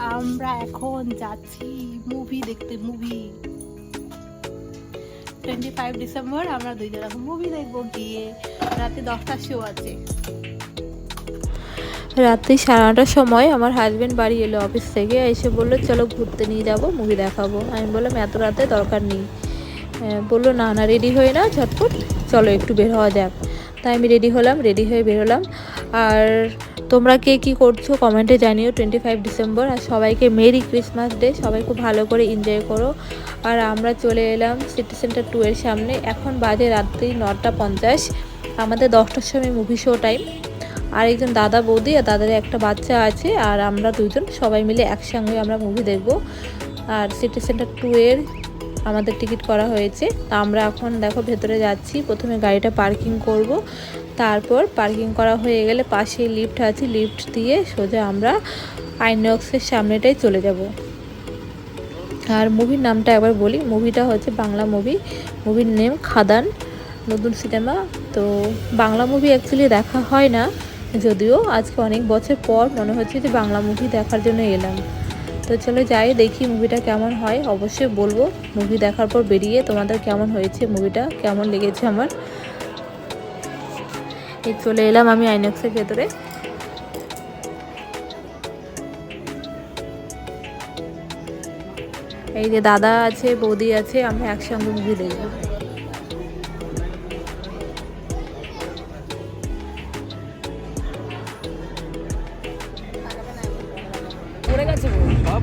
আমরা এখন যাচ্ছি মুভি দেখতে মুভি টোয়েন্টি ফাইভ ডিসেম্বর আমরা দুইজন এখন মুভি দেখব গিয়ে। রাতে দশটার শো আছে। রাত্রি সাড়ে নটার সময় আমার হাজব্যান্ড বাড়ি এলো অফিস থেকে, এসে বলল, চলো ঘুরতে নিয়ে যাব মুভি দেখাবো। আমি বললাম, এত রাতে দরকার নেই। বলল, না না রেডি হয়ে না, ঝটপট, চলো একটু বের হওয়া যাক। তাই আমি রেডি হলাম রেডি হয়ে বেরোলাম। আর তোমরা কে কী করছ কমেন্টে জানিও টোয়েন্টি ফাইভ ডিসেম্বর আর সবাইকে মেরি ক্রিসমাস ডে সবাই খুব ভালো করে এনজয় করো। আর আমরা চলে এলাম সিটি সেন্টার টু এর সামনে, এখন বাজে রাত্রি নটা পঞ্চাশ, আমাদের দশটার সময় মুভি শো টাইম আর একজন দাদা বৌদি আর দাদার একটা বাচ্চা আছে, আর আমরা দুজন সবাই মিলে একসঙ্গে আমরা মুভি দেখব। আর সিটি সেন্টার টু এর আমাদের টিকিট করা হয়েছে। তা আমরা এখন দেখো ভেতরে যাচ্ছি। প্রথমে গাড়িটা পার্কিং করব। তারপর পার্কিং করা হয়ে গেলে পাশে লিফট আছে। লিফট দিয়ে সোজা আমরা আইনক্সের সামনেটাই চলে যাব। আর মুভির নামটা একবার বলি। মুভিটা হচ্ছে বাংলা মুভি। মুভির নেম খাদান, নতুন সিনেমা। তো বাংলা মুভি অ্যাকচুয়ালি দেখা হয় না। যদিও আজকে অনেক বছর পর মনে হচ্ছে যে বাংলা মুভি দেখার জন্য এলাম। তো চলে যাই, দেখি মুভিটা কেমন হয়। অবশ্যই বলব মুভি দেখার পর বেরিয়ে তোমাদের কেমন হয়েছে মুভিটা কেমন লেগেছে আমার। এই চলে এলাম আমি আইনক্সের ভেতরে। এই যে দাদা আছে, বৌদি আছে, আমরা একসঙ্গে মুভি দেখব। পড়ে গেছে। সব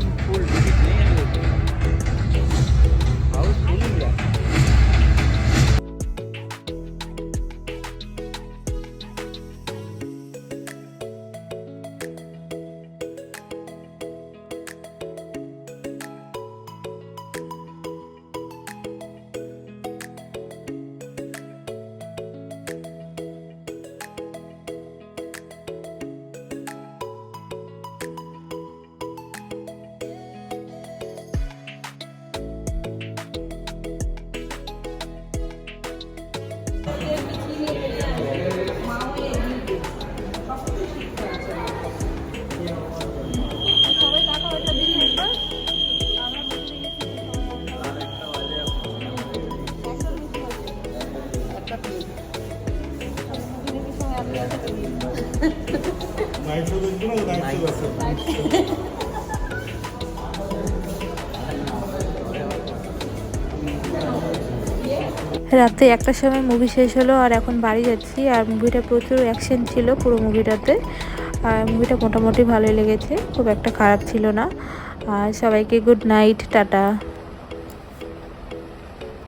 রাতে একটার সময় মুভি শেষ হলো আর এখন বাড়ি যাচ্ছি আর মুভিটা প্রচুর অ্যাকশন ছিল পুরো মুভিটাতে আর মুভিটা মোটামুটি ভালোই লেগেছে, খুব একটা খারাপ ছিল না। আর সবাইকে গুড নাইট টাটা।